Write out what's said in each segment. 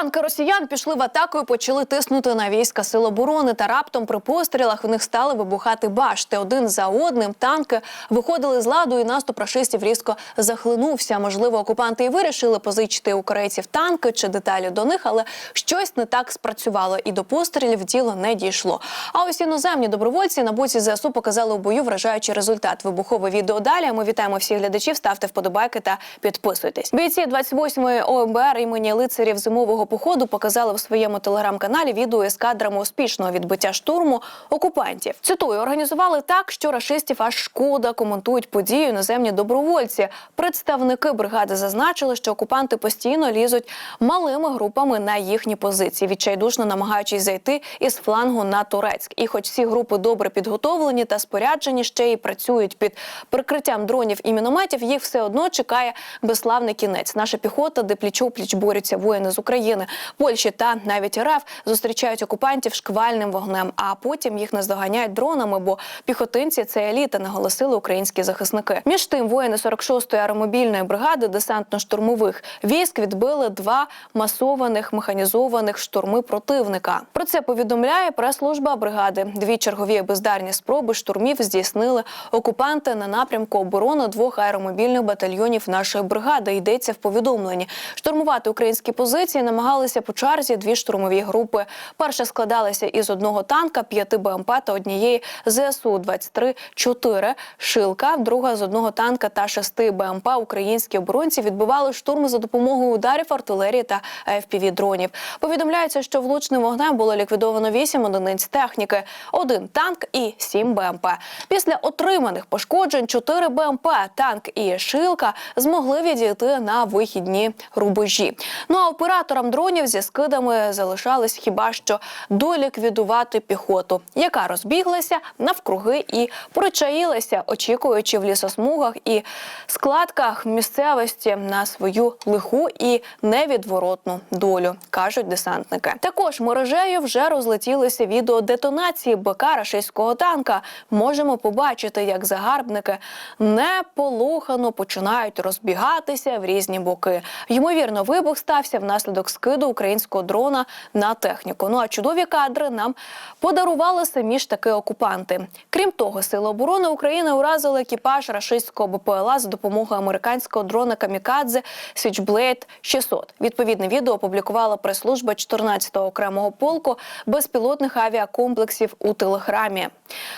Танки росіян пішли в атаку і почали тиснути на війська сил оборони. Та раптом при пострілах в них стали вибухати башти. Один за одним танки виходили з ладу, і наступ рашистів різко захлинувся. Можливо, окупанти і вирішили позичити у корейців танки чи деталі до них, але щось не так спрацювало, і до пострілів діло не дійшло. А ось іноземні добровольці на боці ЗСУ показали у бою вражаючий результат. Вибухове відео далі. Ми вітаємо всіх глядачів. Ставте вподобайки та підписуйтесь. Бійці 28-ї ОМБР імені лицарів зимового походу показали в своєму телеграм-каналі відео із кадрами успішного відбиття штурму окупантів. Цитую, організували так, що рашистів аж шкода коментують подію іноземні добровольці. Представники бригади зазначили, що окупанти постійно лізуть малими групами на їхні позиції, відчайдушно намагаючись зайти із флангу на Турецьк. І, хоч всі групи добре підготовлені та споряджені, ще й працюють під прикриттям дронів і мінометів, їх все одно чекає безславний кінець. Наша піхота, де пліч-о-пліч борються воїни з України, Польщі та навіть РФ зустрічають окупантів шквальним вогнем, а потім їх наздоганяють дронами, бо піхотинці це еліта, наголосили українські захисники. Між тим, воїни 46-ї аеромобільної бригади десантно-штурмових військ відбили два масованих механізованих штурми противника. Про це повідомляє прес-служба бригади. Дві чергові бездарні спроби штурмів здійснили окупанти на напрямку оборони двох аеромобільних батальйонів нашої бригади. Йдеться в повідомленні. Штурмувати українські позиції намагалися по черзі дві штурмові групи. Перша складалася із одного танка, п'яти БМП та однієї ЗСУ 23 4 Шилка. Друга з одного танка та шести БМП. Українські оборонці відбивали штурми за допомогою ударів артилерії та fpv дронів. Повідомляється, що влучним вогнем було ліквідовано вісім одиниць техніки, один танк і сім БМП. Після отриманих пошкоджень чотири БМП, танк і шилка змогли відійти на вихідні рубежі. Ну а операторам дронів зі скидами залишалось хіба що доліквідувати піхоту, яка розбіглася навкруги і причаїлася, очікуючи в лісосмугах і складках місцевості на свою лиху і невідворотну долю, кажуть десантники. Також мережею вже розлетілися відео детонації БК рашистського танка. Можемо побачити, як загарбники неполохано починають розбігатися в різні боки. Ймовірно, вибух стався внаслідок скиду українського дрона на техніку. Ну а чудові кадри нам подарували самі ж таки окупанти. Крім того, сили оборони України уразили екіпаж рашистського БПЛА за допомогою американського дрона Камікадзе Switchblade 600. Відповідне відео опублікувала прес-служба 14-го окремого полку безпілотних авіакомплексів у телеграмі.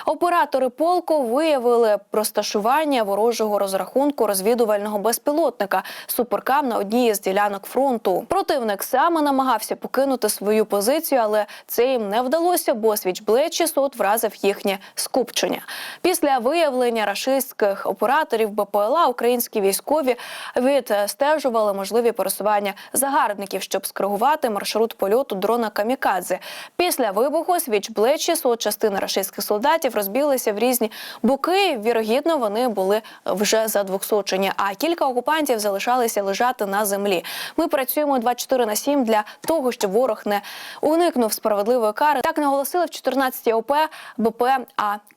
Оператори полку виявили розташування ворожого розрахунку розвідувального безпілотника суперкам на одній із ділянок фронту. Противник саме намагався покинути свою позицію, але це їм не вдалося, бо Switchblade 600 вразив їхнє скупчення. Після виявлення рашистських операторів БПЛА українські військові відстежували можливі пересування загарбників, щоб скоригувати маршрут польоту дрона Камікадзе. Після вибуху Switchblade 600 частина рашистських солдатів розбіглися в різні боки. Вірогідно, вони були вже задвохсочені, а кілька окупантів залишалися лежати на землі. Ми працюємо 24 на 7 для того, щоб ворог не уникнув справедливої кари. Так наголосили в 14 ОП БП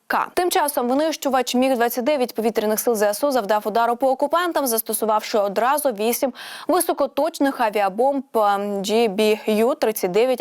АК. Тим часом винищувач міг 29 повітряних сил ЗСУ завдав удару по окупантам, застосувавши одразу вісім високоточних авіабомб GBU-39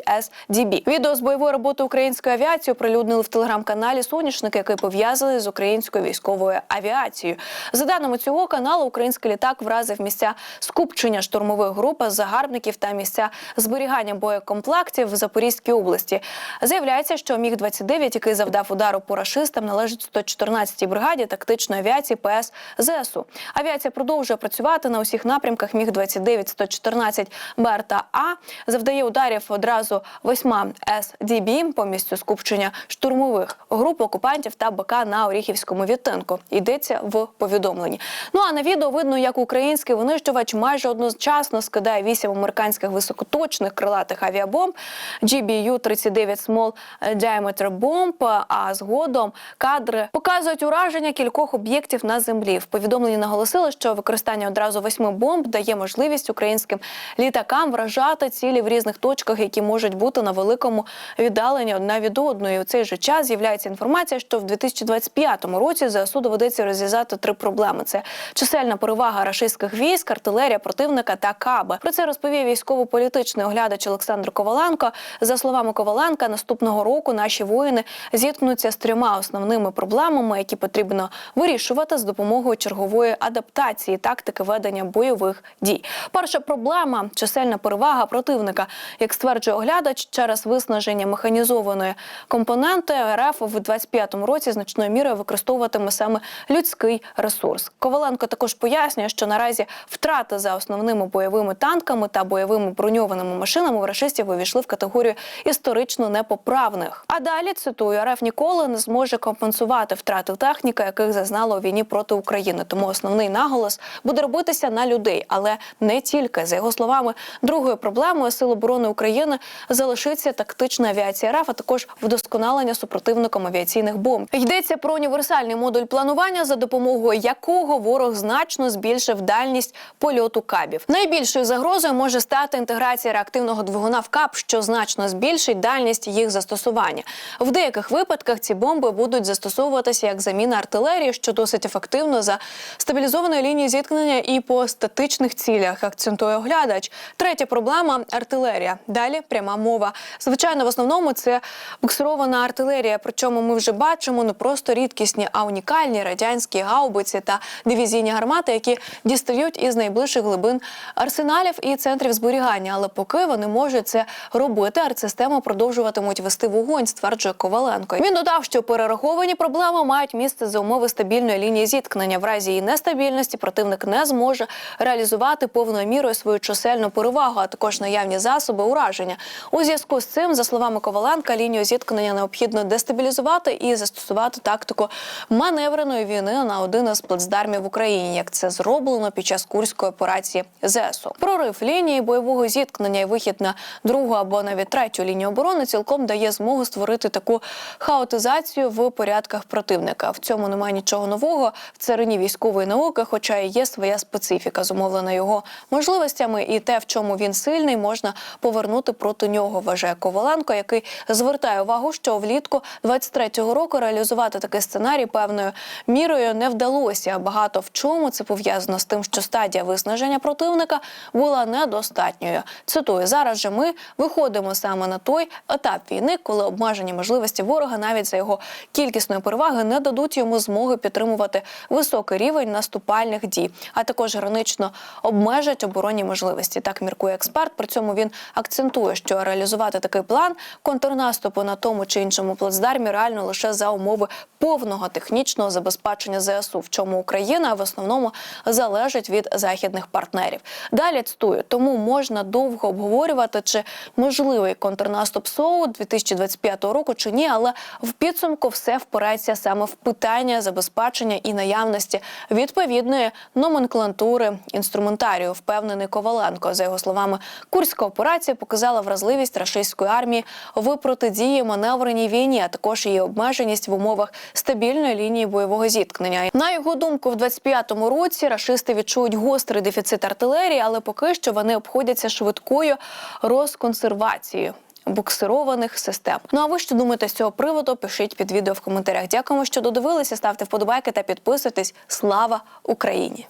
SDB. Відео з бойової роботи української авіації оприлюднили в телеграм-каналі Соняшник, який пов'язаний з українською військовою авіацією. За даними цього каналу, український літак вразив місця скупчення штурмових груп загарбників та місця зберігання боєкомплектів в Запорізькій області. Заявляється, що міг 29 який завдав удару по рашистам, належить 114-й бригаді тактичної авіації ПС ЗСУ. Авіація продовжує працювати на усіх напрямках. Міг 29 114 БР та А завдає ударів одразу восьма СДБ по місцю скупчення штурмових груп окупантів та БК на Оріхівському відтинку. Йдеться в повідомленні. Ну а на відео видно, як український винищувач майже одночасно скидає вісім американських високоточних крилатих авіабомб GBU-39 Small Diameter Bomb, а згодом кадри показують ураження кількох об'єктів на землі. В повідомленні наголосили, що використання одразу восьми бомб дає можливість українським літакам вражати цілі в різних точках, які можуть бути на великому віддаленні одна від одної. У цей же час з'являється інформація, що в 2025 році ЗСУ доведеться розв'язати три проблеми: це чисельна перевага рашистських військ, артилерія противника та каби. Про це розповів військово-політичний оглядач Олександр Коваленко. За словами Коваленка, наступного року наші воїни зіткнуться з трьома основними проблемами, які потрібно вирішувати з допомогою чергової адаптації тактики ведення бойових дій. Перша проблема чисельна перевага противника, як стверджує оглядач, через виснаження механізованої компоненти РФ в 25-му році значною мірою використовуватиме саме людський ресурс. Коваленко також пояснює, що наразі втрати за основними бойовими танками та бойовими броньованими машинами в рашистів увійшли в категорію історично непоправних. А далі цитую РФ ніколи не зможе компенсувати втрати техніки, яких зазнала у війні проти України. Тому основний наголос буде робитися на людей, але не тільки за його словами. Другою проблемою Сил оборони України залишиться тактична авіація РФ, а також вдосконалення супротивником авіаційних бомб. Йдеться про універсальний модуль планування, за допомогою якого ворог значно збільшив дальність польоту кабів. Найбільшою загрозою може стати інтеграція реактивного двигуна в каб, що значно збільшить дальність їх застосування. В деяких випадках ці бомби будуть застосовуватися як заміна артилерії, що досить ефективно за стабілізованої лінії зіткнення і по статичних цілях. Акцентує оглядач. Третя проблема артилерія. Далі пряма мова. Звичайно, в основному це буксирована артилерія. Причому ми вже бачимо не просто рідкісні, а унікальні радянські гаубиці та дивізійні гармати, які дістають із найближчих глибин арсеналів і центрів зберігання. Але поки вони можуть це робити, артсистеми продовжуватимуть вести вогонь, стверджує Коваленко. Він додав, що перераховані проблеми мають місце за умови стабільної лінії зіткнення. В разі її нестабільності противник не зможе реалізувати повною мірою свою чисельну перевагу, а також наявні засоби ураження. У зв'язку з цим, за словами Коваленка, лінію зіткнення необхідно дестабілізувати і застосувати тактику маневреної війни на один із плацдармів в Україні, як це зроблено під час курської операції ЗСУ. Прорив лінії бойового зіткнення і вихід на другу або навіть третю лінію оборони цілком дає змогу створити таку хаотизацію в порядках противника. В цьому немає нічого нового в царині військової науки, хоча і є своя специфіка, зумовлена його можливостями, і те, в чому він сильний, можна повернути проти нього. Вважає Коваленко, який звертає увагу, що влітку 23-го року реалізувати такий сценарій певною мірою не вдалося. Багато в чому це пов'язано з тим, що стадія виснаження противника була недостатньою. Цитую, зараз же ми виходимо саме на той етап війни, коли обмежені можливості ворога навіть за його кількісної переваги не дадуть йому змоги підтримувати високий рівень наступальних дій, а також гранично обмежать оборонні можливості. Так міркує експерт. При цьому він акцентує, що реалізувати такий план контрнаступу на тому чи іншому плацдармі реально лише за умови повного технічного забезпечення ЗСУ, в чому Україна в основному залежить від західних партнерів. Далі цитую, тому можна довго обговорювати, чи можливий контрнаступ СОУ 2025 року чи ні, але в підсумку все впирається саме в питання забезпечення і наявності відповідної номенклатури інструментарію. Впевнений Коваленко. За його словами, курська операція показала вразливість рашистської армії в протидії маневреній війні, а також її обмеженість в умовах стабільної лінії бойового зіткнення. На його думку, в 25-му році рашисти відчують гострий дефіцит артилерії, але поки що вони обходяться швидкою розконсервацією. Буксированих систем. Ну а ви що думаєте з цього приводу? Пишіть під відео в коментарях. Дякуємо, що додивилися. Ставте вподобайки та підписуйтесь. Слава Україні!